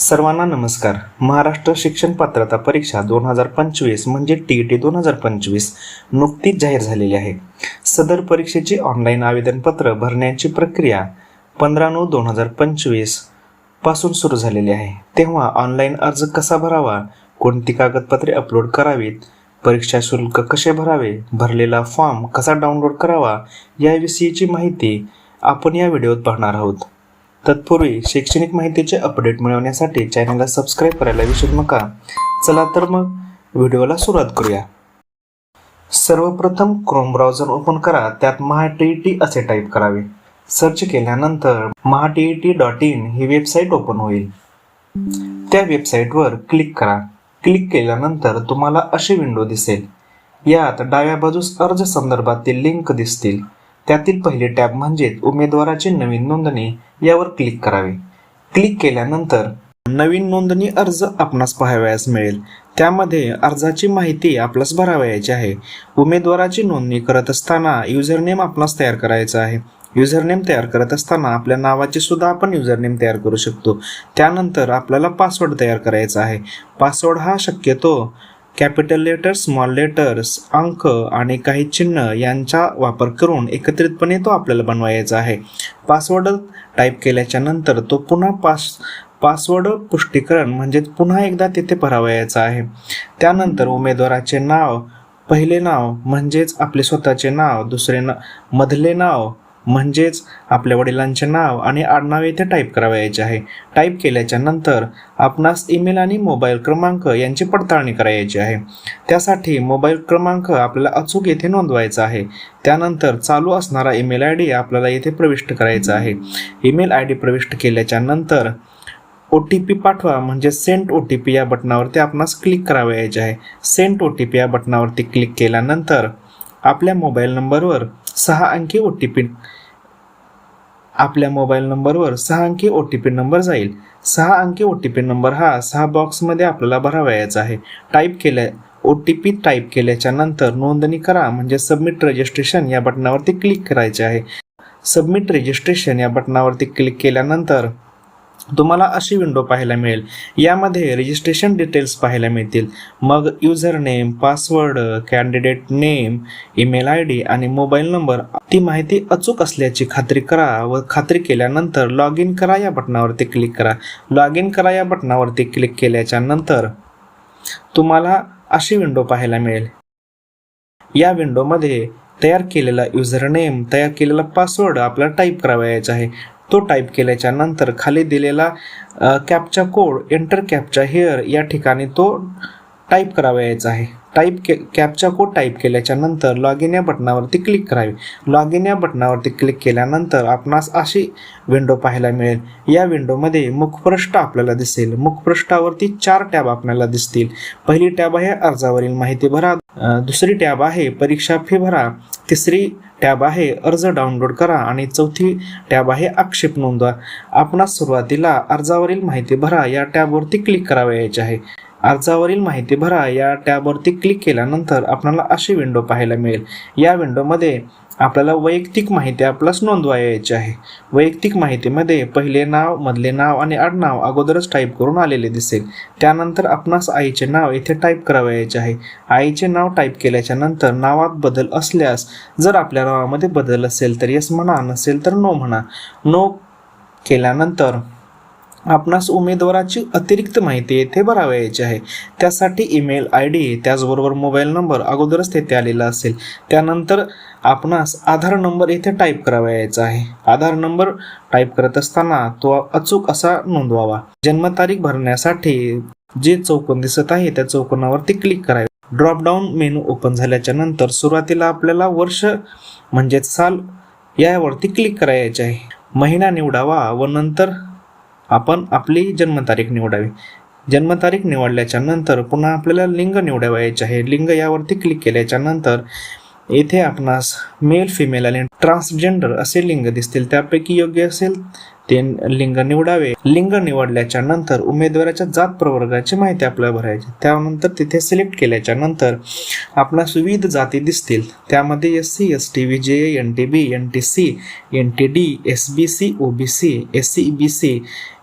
सर्वांना नमस्कार. महाराष्ट्र शिक्षण पात्रता परीक्षा दोन हजार पंचवीस म्हणजे टी टी दोन हजार पंचवीस नुकतीच जाहीर झालेली आहे. सदर परीक्षेची ऑनलाईन आवेदनपत्र भरण्याची प्रक्रिया पंधरा नऊ दोन हजार पंचवीसपासून सुरू झालेली आहे. तेव्हा ऑनलाईन अर्ज कसा भरावा? कोणती कागदपत्रे अपलोड करावीत? परीक्षा शुल्क कसे भरावे? भरलेला फॉर्म कसा डाउनलोड करावा? याविषयीची माहिती आपण या व्हिडिओत पाहणार आहोत. तत्पूर्वी शैक्षणिक माहितीचे अपडेट मिळवण्यासाठी चॅनलला सबस्क्राईब करायला विसरू नका. चला तर मग व्हिडिओला सुरुवात करूया. सर्वप्रथम क्रोम ब्राउझर ओपन करा त्यात महा टी टी असे टाईप करावे. सर्च केल्यानंतर Maha T T dot in he website open होईल. त्या वेबसाईटवर क्लिक करा. क्लिक केल्यानंतर तुम्हाला अशी विंडो दिसेल. यात डाव्या बाजूस अर्ज संदर्भातील लिंक दिसतील. त्यातील पहिले टॅब म्हणजेच उमेदवाराची नवीन नोंदणी यावर क्लिक करावे. क्लिक केल्यानंतर नवीन नोंदणी अर्ज आपणास पाहावयास मिळेल. त्यामध्ये अर्जाची माहिती आपल्यास भरावयाची आहे. उमेदवाराची नोंदणी करत असताना युझरनेम आपणास तयार करायचा आहे. युझरनेम तयार करत असताना आपल्या नावाचे सुद्धा आपण युझरनेम तयार करू शकतो. त्यानंतर आपल्याला पासवर्ड तयार करायचा आहे. पासवर्ड हा शक्यतो कॅपिटल लेटर स्मॉल लेटर्स अंक आणि काही चिन्ह यांचा वापर करून एकत्रितपणे तो आपल्याला बनवायचा आहे. पासवर्ड टाईप केल्याच्यानंतर तो पुन्हा पास पासवर्ड पुष्टीकरण म्हणजेच पुन्हा एकदा तिथे भरावयाचा आहे. त्यानंतर उमेदवाराचे नाव पहिले नाव म्हणजेच आपले स्वतःचे नाव दुसरे ना मधले नाव म्हणजेच आपल्या वडिलांचे नाव आणि आडनाव येथे टाईप करावयाचे आहे. टाईप केल्याच्यानंतर आपणास ईमेल आणि मोबाईल क्रमांक यांची पडताळणी करायची आहे. त्यासाठी मोबाईल क्रमांक आपल्याला अचूक येथे नोंदवायचा आहे. त्यानंतर चालू असणारा ईमेल आय डी आपल्याला येथे प्रविष्ट करायचा आहे. ईमेल आय डी प्रविष्ट केल्याच्यानंतर ओ टी पी पाठवा म्हणजे सेंट ओ टी पी या बटनावरती आपणास क्लिक करावयाचे आहे. सेंट ओ टी पी या बटनावरती क्लिक केल्यानंतर आपल्या मोबाईल नंबरवर सहा अंकी ओ टी पी आपल्या मोबाईल नंबरवर सहा अंकी ओ टी पी नंबर जाईल. सहा अंकी ओ टी पी नंबर हा सहा बॉक्समध्ये आपल्याला भरावयाचा आहे. टाईप केल्या ओ टी पी टाईप केल्याच्यानंतर नोंदणी करा म्हणजे सबमिट रजिस्ट्रेशन या बटनावरती क्लिक करायचे आहे. सबमिट रजिस्ट्रेशन या बटनावरती क्लिक केल्यानंतर तुम्हाला अशी विंडो पाहायला मिळेल. यामध्ये रजिस्ट्रेशन डिटेल्स पाहायला मिळतील. मग user name password candidate name email I D आणि मोबाईल नंबर ती माहिती अचूक असल्याची खात्री करा व खात्री केल्यानंतर लॉग इन करा या बटनावरती क्लिक करा. लॉग इन करा या बटनावरती क्लिक केल्याच्यानंतर तुम्हाला अशी विंडो पाहायला मिळेल. या विंडोमध्ये तयार केलेला युजर नेम तयार केलेला पासवर्ड आपल्याला टाईप करावयाचा आहे. तो टाईप केल्याच्यानंतर खाली दिलेला captcha code enter captcha here या ठिकाणी तो टाईप करावयाचा आहे. टाईप के कॅपचा कोड टाईप केल्याच्यानंतर लॉग इन या बटनावरती क्लिक करावे. लॉग इन या बटनावरती क्लिक केल्यानंतर आपणास अशी विंडो पाहायला मिळेल. या विंडोमध्ये मुखपृष्ठ आपल्याला दिसेल. मुखपृष्ठावरती चार टॅब आपल्याला दिसतील. पहिली टॅब आहे अर्जावरील माहिती भरा. दुसरी टॅब आहे परीक्षा फी भरा. तिसरी टॅब आहे अर्ज डाउनलोड करा. आणि चौथी टॅब आहे आक्षेप नोंदवा. आपणास सुरुवातीला अर्जावरील माहिती भरा. या टॅबवरती क्लिक करावयाचे आहे. अर्जावरील माहिती भरा. या टॅबवरती क्लिक केल्यानंतर आपल्याला अशी विंडो पाहायला मिळेल. या विंडोमध्ये आपल्याला वैयक्तिक माहिती आपल्यास नोंदवायची आहे. वैयक्तिक माहितीमध्ये पहिले नाव मधले नाव आणि आडनाव अगोदरच टाईप करून आलेले दिसेल. त्यानंतर आपणास आईचे नाव इथे टाईप करावयाचे आहे. आईचे नाव टाईप केल्याच्यानंतर नावात बदल असल्यास जर आपल्या नावामध्ये बदल असेल तर यस म्हणा नसेल तर नो म्हणा. नो केल्यानंतर आपणास उमेदवाराची अतिरिक्त माहिती येथे भरावयाची आहे. त्यासाठी ईमेल आय डी त्याचबरोबर मोबाईल नंबर अगोदरच तेथे आलेला असेल. त्यानंतर आपणास आधार नंबर येथे टाईप करावयाचा आहे. आधार नंबर टाईप करत असताना तो अचूक असा नोंदवावा. जन्मतारीख भरण्यासाठी जे चौकोन दिसत आहे त्या चौकोनावरती क्लिक करावे. ड्रॉप डाऊन मेनू ओपन झाल्याच्यानंतर सुरुवातीला आपल्याला वर्ष म्हणजेच साल यावरती क्लिक करायचे आहे. महिना निवडावा व नंतर आपण आपली जन्मतारीख निवडावी. जन्मतारीख निवडल्याच्या नंतर पुन्हा आपल्याला लिंग निवडावयाचे आहे. लिंग यावरती क्लिक केल्याच्यानंतर येथे आपणास मेल फिमेल आणि ट्रान्सजेंडर असे लिंग दिसतील. त्यापैकी योग्य असेल ते लिंग निवडावे. लिंग निवडल्याच्या नंतर उमेदवाराच्या जात प्रवर्गाची माहिती आपल्याला भरायची त्यानंतर तिथे सिलेक्ट केल्याच्यानंतर आपणास विविध जाती दिसतील. त्यामध्ये S C S T V J N T B N T C N T D S B C O B C S C B C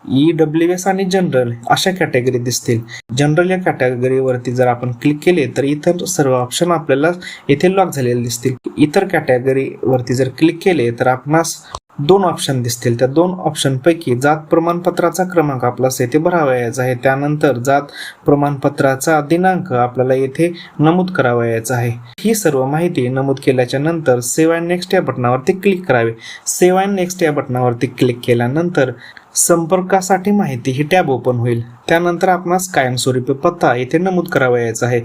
E W S आणि जनरल अशा कॅटेगरी दिसतील. General या कॅटेगरीवरती जर आपण click केले तर इतर सर्व ऑप्शन आपल्याला येथे लॉक झालेले दिसतील. इतर कॅटेगरीवरती जर क्लिक केले तर आपणास दोन ऑप्शन दिसतील. त्या दोन ऑप्शनपैकी जात प्रमाणपत्राचा क्रमांक आपल्याला येथे भरावयाचा आहे. त्यानंतर जात प्रमाणपत्राचा दिनांक आपल्याला येथे नमूद करावयाचा आहे. ही सर्व माहिती नमूद केल्याच्यानंतर सेवा नेक्स्ट या बटनावरती क्लिक करावे. सेवा नेक्स्ट या बटनावरती क्लिक केल्यानंतर संपर्कासाठी माहिती ही टॅब ओपन होईल. त्यानंतर आपणास कायमस्वरूपी पत्ता येथे नमूद करावयाचा आहे.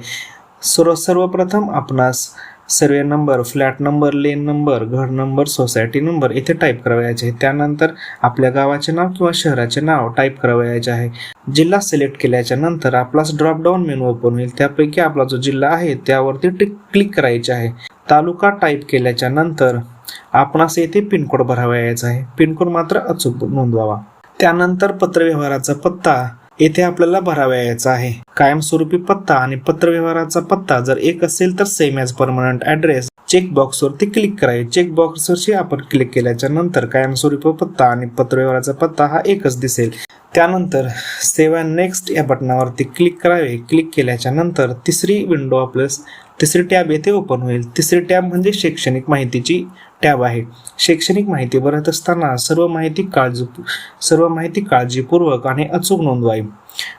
सर्व सर्वप्रथम आपणास survey number flat number lane number घर नंबर सोसायटी नंबर इथे टाईप करावयाचे आहे त्यानंतर आपल्या गावाचे नाव किंवा शहराचे नाव टाईप करावयाचे आहे. जिल्हा सिलेक्ट केल्याच्यानंतर आपलाच ड्रॉप डाऊन मेनू ओपन होईल. त्यापैकी आपला जो जिल्हा आहे त्यावरती टिक क्लिक करायचे आहे. तालुका टाईप केल्याच्यानंतर आपणास येथे पिनकोड भरावयाचा आहे. पिनकोड मात्र अचूक नोंदवावा. त्यानंतर पत्रव्यवहाराचा पत्ता येथे आपल्याला भरावयाचा आहे. कायमस्वरूपी पत्ता आणि पत्रव्यवहाराचा पत्ता जर एक असेल तर same as permanent address check बॉक्सवरती click करावे चेक बॉक्सवरची आपण क्लिक केल्याच्यानंतर कायमस्वरूपी पत्ता आणि पत्रव्यवहाराचा पत्ता हा एकच दिसेल. त्यानंतर सेव्ह नेक्स्ट या बटनावरती क्लिक करावे. क्लिक केल्याच्यानंतर तिसरी विंडो आपल्यास तिसरी टॅब येथे ओपन होईल. तिसरी टॅब म्हणजे शैक्षणिक माहितीची टॅब आहे. शैक्षणिक माहिती भरत असताना सर्व माहिती काळजी सर्व माहिती काळजीपूर्वक आणि अचूक नोंदवावी.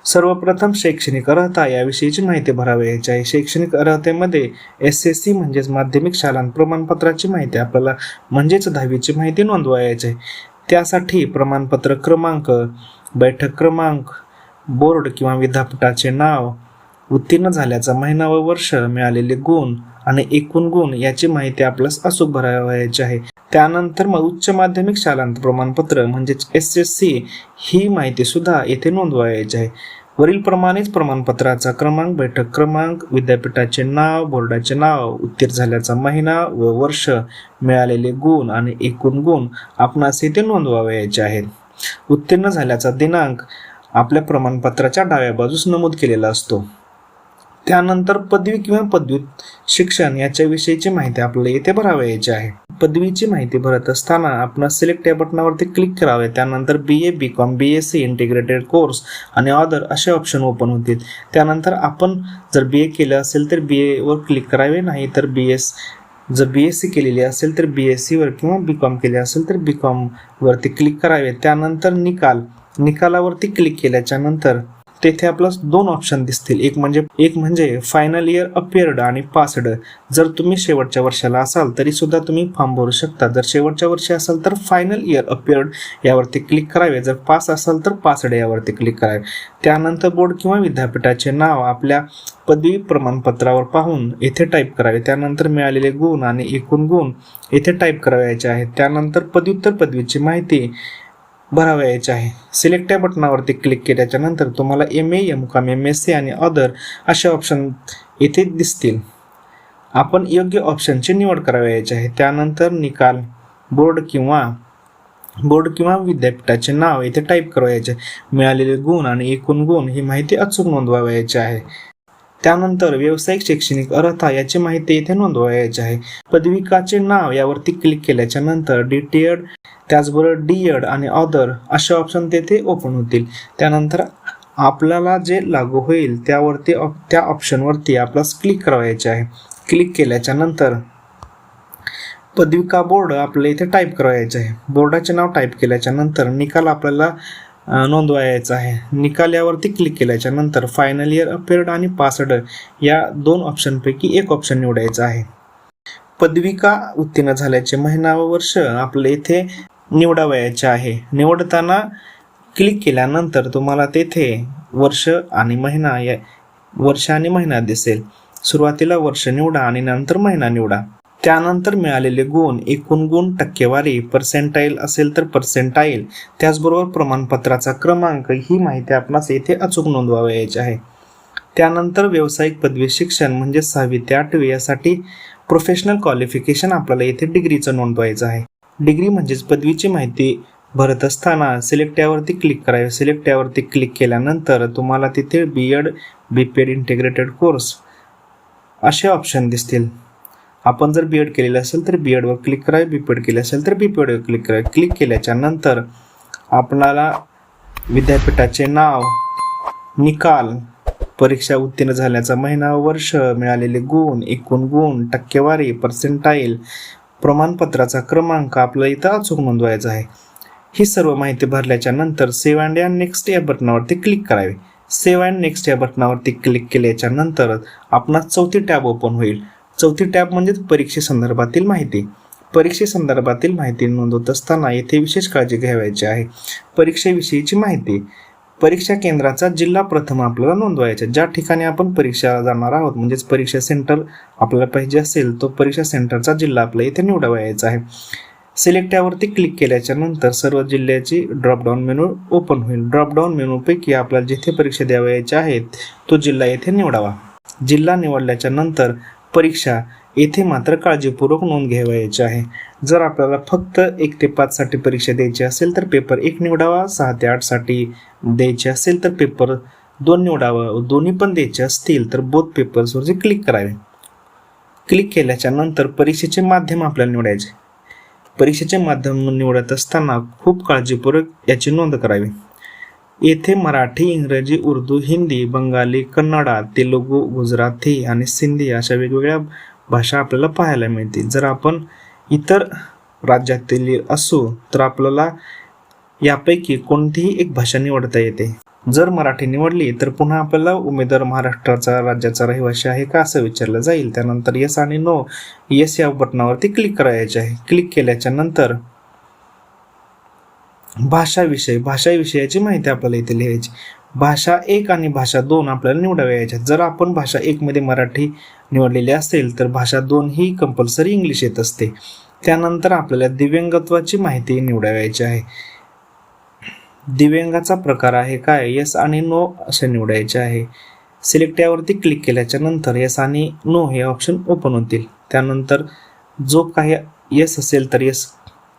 सर्वप्रथम शैक्षणिक अर्हता याविषयीची माहिती भरावयाची आहे शैक्षणिक अर्हतेमध्ये एस एस सी म्हणजेच माध्यमिक शाळा प्रमाणपत्राची माहिती आपल्याला म्हणजेच दहावीची माहिती नोंदवायची आहे. त्यासाठी प्रमाणपत्र क्रमांक बैठक क्रमांक बोर्ड किंवा विद्यापीठाचे नाव उत्तीर्ण झाल्याचा महिना व वर्ष मिळालेले गुण आणि एकूण गुण याची माहिती आपल्यास अचूक भरावयाची आहे. त्यानंतर मग उच्च माध्यमिक शालांत प्रमाणपत्र म्हणजेच एस एस सी ही माहिती सुद्धा येथे नोंदवायची आहे. वरील प्रमाणेच प्रमाणपत्राचा क्रमांक बैठक क्रमांक विद्यापीठाचे नाव बोर्डाचे नाव उत्तीर्ण झाल्याचा महिना व वर्ष मिळालेले गुण आणि एकूण गुण आपणास येथे नोंदवावयाचे आहेत. उत्तीर्ण झाल्याचा दिनांक आपल्या प्रमाणपत्राच्या डाव्या बाजूस नमूद केलेला असतो. त्यानंतर पदवी किंवा पदव्युत शिक्षण याच्याविषयीची माहिती आपल्याला येथे भरावयाची आहे. पदवीची माहिती भरत असताना आपण सिलेक्ट या बटनावरती क्लिक करावे. त्यानंतर B A B com B S C integrated course आणि अदर असे ऑप्शन ओपन होतील. त्यानंतर आपण जर बी ए केलं असेल तर बी एवर क्लिक करावे. नाही तर बी एस जर बी एस सी केलेली असेल तर बी एस सीवर किंवा बी कॉम केले असेल तर बी कॉमवरती क्लिक करावे. त्यानंतर निकाल. निकालावरती क्लिक केल्याच्यानंतर तेथे आपल्याला दोन ऑप्शन दिसतील. एक म्हणजे एक म्हणजे फायनल इयर अपियर्ड आणि पासड जर तुम्ही शेवटच्या वर्षाला असाल तरी सुद्धा तुम्ही फॉर्म भरू शकता. जर शेवटच्या वर्षी असाल तर फायनल इयर अपियर्ड यावरती क्लिक करावे. जर पास असाल तर पासड यावरती क्लिक करावे. त्यानंतर बोर्ड किंवा विद्यापीठाचे नाव आपल्या पदवी प्रमाणपत्रावर पाहून येथे टाईप करावे. त्यानंतर मिळालेले गुण आणि एकूण गुण येथे टाईप करावयाचे आहेत. त्यानंतर पदव्युत्तर पदवीची माहिती भरावयाचे आहे. सिलेक्ट या बटनावरती क्लिक केल्याच्यानंतर तुम्हाला M A M com M S C आणि अदर असे ऑप्शन येथे दिसतील. आपण योग्य ऑप्शनची निवड करावयाची आहे. त्यानंतर निकाल बोर्ड किंवा बोर्ड किंवा विद्यापीठाचे नाव येथे टाईप करावयाचे मिळालेले गुण आणि एकूण गुण ही माहिती अचूक नोंदवावयाची आहे. त्यानंतर व्यावसायिक शैक्षणिक अर्हता याची माहिती येथे नोंदवायची आहे. पदविकाचे नाव यावरती क्लिक केल्याच्यानंतर डीटीएड त्याचबरोबर डीएड आणि अदर असे ऑप्शन तेथे ओपन होतील. त्यानंतर आपल्याला जे लागू होईल त्यावरती त्या ऑप्शनवरती आपल्यास क्लिक करावयाचे आहे. क्लिक केल्याच्यानंतर पदविका बोर्ड आपल्याला इथे टाईप करावायचे आहे. बोर्डाचे नाव टाईप केल्याच्यानंतर निकाल आपल्याला नोंदवायचा आहे. निकाल यावरती क्लिक केल्याच्यानंतर फायनल इयर अपियर्ड आणि पासड या दोन ऑप्शनपैकी एक ऑप्शन निवडायचा आहे. पदविका उत्तीर्ण झाल्याचे महिना व वर्ष आपले इथे निवडावयाचे आहे. निवडताना क्लिक केल्यानंतर तुम्हाला तेथे वर्ष आणि महिना या वर्ष आणि महिना दिसेल. सुरुवातीला वर्ष निवडा आणि नंतर महिना निवडा. त्यानंतर मिळालेले गुण एकूण गुण टक्केवारी पर्सेंटाईल असेल तर पर्सेंटाईल त्याचबरोबर प्रमाणपत्राचा क्रमांक ही माहिती आपणास येथे अचूक नोंदवावयाची आहे. त्यानंतर व्यावसायिक पदवी शिक्षण म्हणजे सहावी ते आठवी यासाठी प्रोफेशनल क्वालिफिकेशन आपल्याला येथे डिग्रीचं नोंदवायचं आहे. डिग्री म्हणजेच पदवीची माहिती भरत असताना सिलेक्ट यावरती क्लिक करावे. सिलेक्ट यावरती क्लिक केल्यानंतर तुम्हाला तिथे B ed B P ed integrated course असे ऑप्शन दिसतील. आपण जर बी एड केलेलं असेल तर बी एडवर क्लिक करावे बी पी एड केले असेल तर बी पी एडवर क्लिक करावे. क्लिक केल्याच्यानंतर आपणाला विद्यापीठाचे नाव निकाल परीक्षा उत्तीर्ण झाल्याचा महिना वर्ष मिळालेले गुण एकूण गुण टक्केवारी पर्सेंटाईल प्रमाणपत्राचा क्रमांक आपल्याला इथं अचूक नोंदवायचा आहे. ही सर्व माहिती भरल्याच्या नंतर सेव्ह अँड नेक्स्ट या बटनावरती क्लिक करावे. सेव्ह अँड नेक्स्ट या बटनावरती क्लिक केल्याच्यानंतर आपणास चौथी टॅब ओपन होईल. चौथी टॅब म्हणजेच परीक्षेसंदर्भातील माहिती. परीक्षेसंदर्भातील माहिती नोंदवत असताना येथे विशेष काळजी घ्यावयाची आहे. परीक्षेविषयीची माहिती. परीक्षा केंद्राचा जिल्हा प्रथम आपल्याला नोंदवायचा ज्या ठिकाणी आपण परीक्षा जाणार आहोत म्हणजेच परीक्षा सेंटर आपल्याला पाहिजे असेल तो परीक्षा सेंटरचा जिल्हा आपल्याला इथे निवडावायचा आहे. सिलेक्ट यावरती क्लिक केल्याच्यानंतर सर्व जिल्ह्याची ड्रॉपडाऊन मेनू ओपन होईल. ड्रॉपडाऊन मेनूपैकी आपल्याला जिथे परीक्षा द्यावयाच्या आहेत तो जिल्हा येथे निवडावा. जिल्हा निवडल्याच्या नंतर परीक्षा येथे मात्र काळजीपूर्वक नोंद घ्यावयाची आहे. जर आपल्याला फक्त एक ते पाचसाठी परीक्षा द्यायची असेल तर पेपर एक निवडावा सहा ते आठसाठी द्यायचे असेल तर पेपर दोन निवडावा दोन्ही पण द्यायचे असतील तर बोथ पेपर्सवरती क्लिक करावे. क्लिक केल्याच्यानंतर परीक्षेचे माध्यम आपल्याला निवडायचे. परीक्षेचे माध्यम निवडत असताना खूप काळजीपूर्वक याची नोंद करावी. येथे मराठी इंग्रजी उर्दू हिंदी बंगाली कन्नडा तेलुगू गुजराती आणि सिंधी अशा वेगवेगळ्या भाषा आपल्याला पाहायला मिळतील. जर आपण इतर राज्यातील असू तर आपल्याला यापैकी कोणतीही एक भाषा निवडता येते. जर मराठी निवडली तर पुन्हा आपल्याला उमेदवार महाराष्ट्राचा राज्याचा रहिवासी आहे का असं विचारलं जाईल. त्यानंतर येस आणि नो येस या बटनावरती क्लिक करायचे आहे. क्लिक केल्याच्यानंतर भाषाविषय भाषाविषयाची माहिती आपल्याला इथे लिहायची. भाषा एक आणि भाषा दोन आपल्याला निवडावयाच्या जर आपण भाषा एकमध्ये मराठी निवडलेली असेल तर भाषा दोन ही कंपल्सरी इंग्लिश येत असते. त्यानंतर आपल्याला दिव्यांगत्वाची माहिती निवडावयाची आहे. दिव्यांगाचा प्रकार आहे काय? यस आणि नो असे निवडायचे आहे. सिलेक्ट यावरती क्लिक केल्याच्यानंतर यस आणि नो हे ऑप्शन ओपन होतील. त्यानंतर जो काही यस असेल तर यस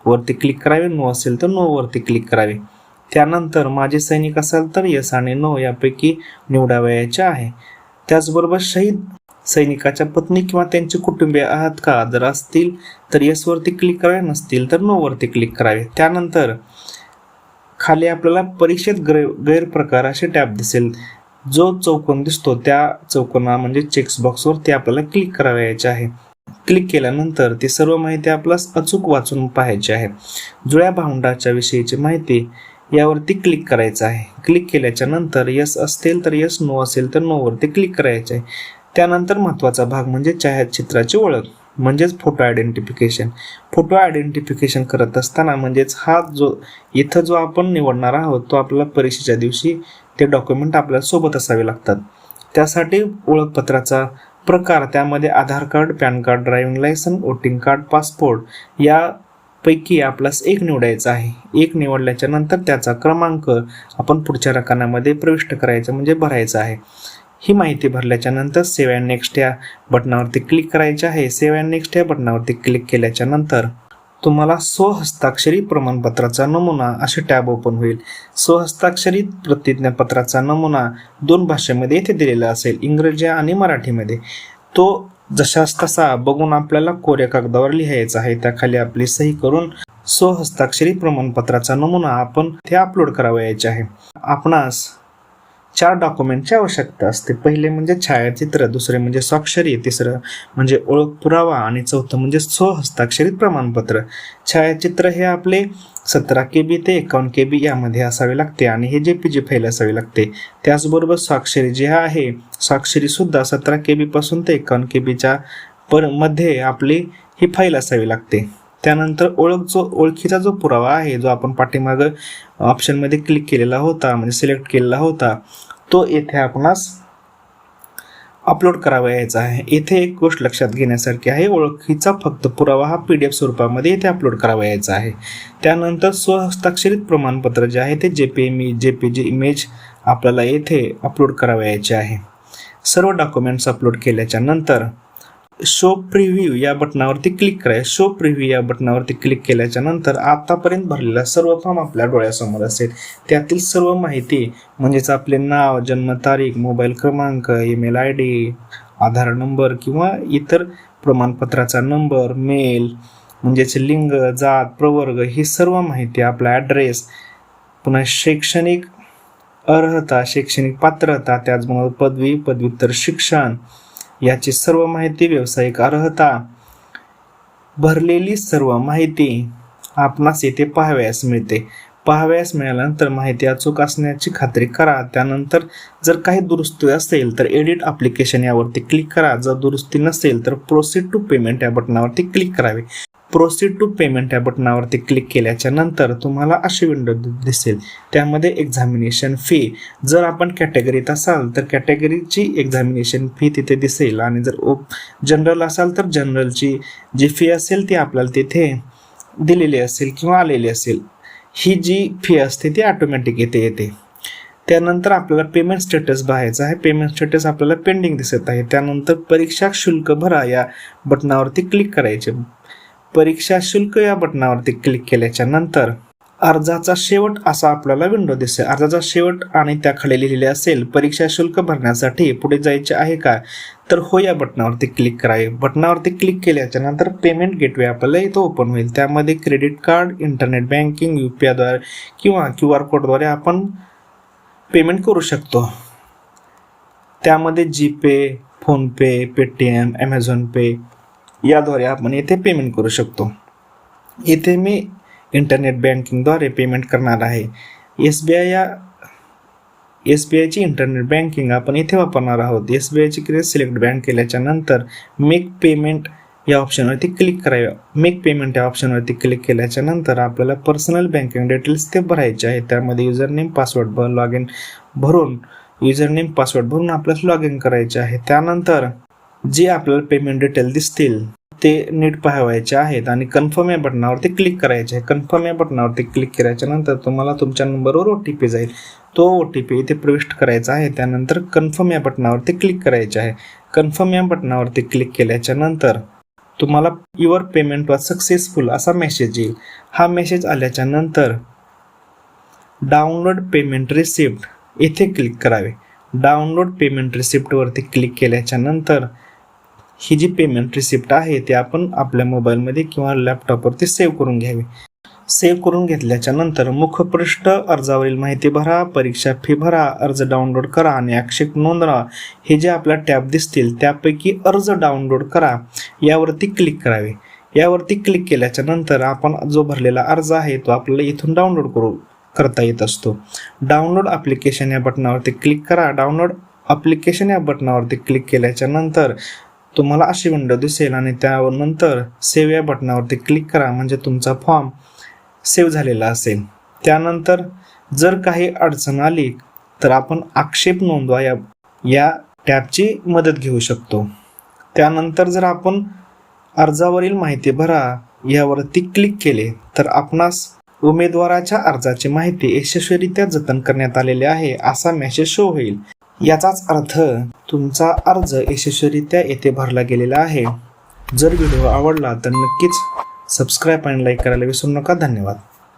वरती क्लिक करावे नो असेल तर नो वरती क्लिक करावे. त्यानंतर माझे सैनिक असाल तर यस आणि नो यापैकी निवडावयाचे आहे. त्याचबरोबर शहीद सैनिकाच्या पत्नी किंवा त्यांचे कुटुंबीय आहात का जर असतील तर यस वरती क्लिक करावे नसतील तर नो वरती क्लिक करावे. त्यानंतर खाली आपल्याला परीक्षेत गैर गैरप्रकार असे टॅब दिसेल. जो चौकोन दिसतो त्या चौकोना म्हणजे चेक्स बॉक्सवरती आपल्याला क्लिक करावयाचे आहे. क्लिक केल्यानंतर ती सर्व माहिती आपल्यास अचूक वाचून पाहायची आहे. जुळ्या भावंडाच्या विषयीची माहिती यावरती क्लिक करायचं आहे. क्लिक केल्याच्यानंतर यस असतील तर यस नो असेल तर नोवरती क्लिक करायचे आहे. त्यानंतर महत्त्वाचा भाग म्हणजे छायाचित्राची ओळख म्हणजेच फोटो आयडेंटिफिकेशन फोटो आयडेंटिफिकेशन करत असताना म्हणजेच हा जो इथं जो आपण निवडणार आहोत तो आपल्याला परीक्षेच्या दिवशी ते डॉक्युमेंट आपल्याला सोबत असावे लागतात. त्यासाठी ओळखपत्राचा प्रकार त्यामध्ये Aadhaar card PAN card driving licence voting card passport यापैकी आपल्यास एक निवडायचा आहे. एक निवडल्याच्या नंतर त्याचा क्रमांक आपण पुढच्या रकानामध्ये प्रविष्ट करायचा म्हणजे भरायचा आहे. ही माहिती भरल्याच्या नंतर सेव्ह अँड नेक्स्ट या बटनावरती क्लिक करायचे आहे. सेव्ह अँड नेक्स्ट या बटनावरती क्लिक केल्याच्यानंतर तुम्हाला स्वहस्ताक्षरी प्रमाणपत्राचा नमुना असे टॅब ओपन होईल. स्वहस्ताक्षरी प्रतिज्ञापत्राचा नमुना दोन भाषेमध्ये येथे दिलेला असेल इंग्रजी आणि मराठीमध्ये. तो जशास तसा बघून आपल्याला कोऱ्या कागदावर लिहायचा आहे त्याखाली आपली सही करून स्वहस्ताक्षरी प्रमाणपत्राचा नमुना आपण ते अपलोड करावयाचे आहे. आपणास चार डॉक्युमेंटची आवश्यकता असते. पहिले म्हणजे छायाचित्र दुसरे म्हणजे स्वाक्षरी तिसरं म्हणजे ओळख पुरावा आणि चौथं म्हणजे स्वहस्ताक्षरित प्रमाणपत्र. छायाचित्र हे आपले सतरा के बी ते एकावन्न के बी यामध्ये असावे लागते आणि हे जे पी जी फाईल असावी लागते. त्याचबरोबर स्वाक्षरी जे आहे स्वाक्षरीसुद्धा सतरा के बीपासून ते एकावन्न के बीच्या परमध्ये आपली ही फाईल असावी लागते. त्यानंतर ओळख जो ओळखीचा जो पुरावा आहे जो आपण पाठीमागं ऑप्शनमध्ये क्लिक केलेला होता म्हणजे सिलेक्ट केलेला होता तो येथे आपणास अपलोड करावा यायचा आहे. येथे एक गोष्ट लक्षात घेण्यासारखी आहे ओळखीचा फक्त पुरावा हा पी डी एफ स्वरूपामध्ये येथे अपलोड करावा यायचा आहे. त्यानंतर स्वहस्ताक्षरित प्रमाणपत्र जे आहे ते J P M J P G image आपल्याला येथे अपलोड करावयाचे आहे. सर्व डॉक्युमेंट्स अपलोड केल्याच्यानंतर शो प्रिव्ह्यू या बटनावरती क्लिक करा. शो प्रिव्ह्यू या बटनावरती क्लिक केल्याच्यानंतर आतापर्यंत भरलेला सर्व फॉर्म आपल्या डोळ्यासमोर असेल. त्यातील सर्व माहिती म्हणजेच आपले नाव जन्मतारीख मोबाईल क्रमांक email I D Aadhaar number किंवा इतर प्रमाणपत्राचा नंबर मेल म्हणजेच लिंग जात प्रवर्ग ही सर्व माहिती आपला ॲड्रेस पुन्हा शैक्षणिक अर्हता शैक्षणिक पात्रता त्याचबरोबर पदवी पदव्युत्तर शिक्षण याची सर्व माहिती व्यावसायिक अर्हता. भरलेली सर्व माहिती आपणास येथे पाहावयास मिळते. पाहावयास मिळाल्यानंतर माहिती अचूक असण्याची खात्री करा. त्यानंतर जर काही दुरुस्ती असेल तर एडिट ॲप्लिकेशन यावरती क्लिक करा. जर दुरुस्ती नसेल तर प्रोसीड टू पेमेंट या बटनावरती क्लिक करावे. प्रोसीड टू पेमेंट या बटनावरती क्लिक केल्याच्यानंतर तुम्हाला अशी विंडो दिसेल. त्यामध्ये एक्झामिनेशन फी जर आपण कॅटेगरीत असाल तर कॅटेगरीची एक्झामिनेशन फी तिथे दिसेल. आणि जर ओप जनरल असाल तर जनरलची जी फी असेल ती आपल्याला तिथे दिलेली असेल किंवा आलेली असेल. ही जी फी असते ती ऑटोमॅटिक येते येते. त्यानंतर आपल्याला पेमेंट स्टेटस बघायचा आहे. पेमेंट स्टेटस आपल्याला पेंडिंग दिसत आहे. त्यानंतर परीक्षा शुल्क भरा या बटनावरती क्लिक करायचे. परीक्षा शुल्क या बटनावरती क्लिक केल्याच्यानंतर अर्जाचा शेवट असा आपल्याला विंडो दिसेल. अर्जाचा शेवट आणि त्याखाली लिहिलेले असेल परीक्षा शुल्क भरण्यासाठी पुढे जायचे आहे का? तर हो या बटनावरती क्लिक करावे बटनावरती क्लिक केल्याच्यानंतर पेमेंट गेटवे आपल्याला इथं ओपन होईल. त्यामध्ये credit card internet banking U P आयद्वारे किंवा क्यू आर कोडद्वारे आपण पेमेंट करू शकतो. त्यामध्ये GPay PhonePe Paytm Amazon Pay याद्वारे आपण येथे पेमेंट करू शकतो. येथे मी इंटरनेट बँकिंगद्वारे पेमेंट करणार आहे. एस बी आय या एस बी आयची इंटरनेट बँकिंग आपण इथे वापरणार आहोत. एस बी आयची क्रिया सिलेक्ट बँक केल्याच्यानंतर मेक पेमेंट या ऑप्शनवरती क्लिक करावे मेक पेमेंट या ऑप्शनवरती क्लिक केल्याच्यानंतर आपल्याला पर्सनल बँकिंग डिटेल्स ते भरायचे आहे त्यामध्ये युजर नेम पासवर्ड भर लॉग इन भरून युजर नेम पासवर्ड भरून आपल्याला लॉग इन करायचे आहे. त्यानंतर जे आपल्याला पेमेंट डिटेल दिसतील ते नीट पाहावायचे आहेत आणि कन्फर्म या बटनावरती क्लिक करायचे आहे. कन्फर्म या बटनावरती क्लिक केल्याच्यानंतर तुम्हाला तुमच्या नंबरवर ओ टी पी जाईल. तो ओ टी पी इथे प्रविष्ट करायचा आहे. त्यानंतर कन्फर्म या बटनावरती क्लिक करायचे आहे. कन्फर्म या बटनावरती क्लिक केल्याच्यानंतर तुम्हाला युअर पेमेंट वॉज सक्सेसफुल असा मेसेज येईल. हा मेसेज आल्याच्यानंतर डाउनलोड पेमेंट रिसिप्ट येथे क्लिक करावे. डाउनलोड पेमेंट रिसिप्टवरती क्लिक केल्याच्यानंतर ही जी पेमेंट रिसिप्ट आहे ती आपण आपल्या मोबाईलमध्ये किंवा लॅपटॉपवरती सेव्ह करून घ्यावी. सेव्ह करून घेतल्याच्या नंतर मुखपृष्ठ अर्जावरील माहिती भरा परीक्षा फी भरा अर्ज डाउनलोड करा आणि आक्षेप नोंदवा हे जे आपल्या टॅब दिसतील त्यापैकी अर्ज डाउनलोड करा. यावरती क्लिक करावे. यावरती क्लिक केल्याच्यानंतर आपण जो भरलेला अर्ज आहे तो आपल्याला इथून डाउनलोड करू करता येत असतो. डाउनलोड ॲप्लिकेशन या बटनावरती क्लिक करा. डाउनलोड ॲप्लिकेशन या बटनावरती क्लिक केल्याच्यानंतर तुम्हाला अशी विंडो दिसेल आणि त्यानंतर सेव्ह या बटनावरती क्लिक करा म्हणजे तुमचा फॉर्म सेव्ह झालेला असेल. त्यानंतर जर काही अडचण आली तर आपण आक्षेप नोंदवा या या टॅबची मदत घेऊ शकतो. त्यानंतर जर आपण अर्जावरील माहिती भरा यावरती क्लिक केले तर आपणास उमेदवाराच्या अर्जाची माहिती यशस्वीरित्या जतन करण्यात आलेली आहे असा मेसेज शो होईल. याचाच अर्थ तुमचा अर्ज यशस्वीरित्या येथे भरला गेलेला आहे. जर व्हिडिओ आवडला तर नक्कीच सबस्क्राईब आणि लाईक करायला विसरू नका. धन्यवाद.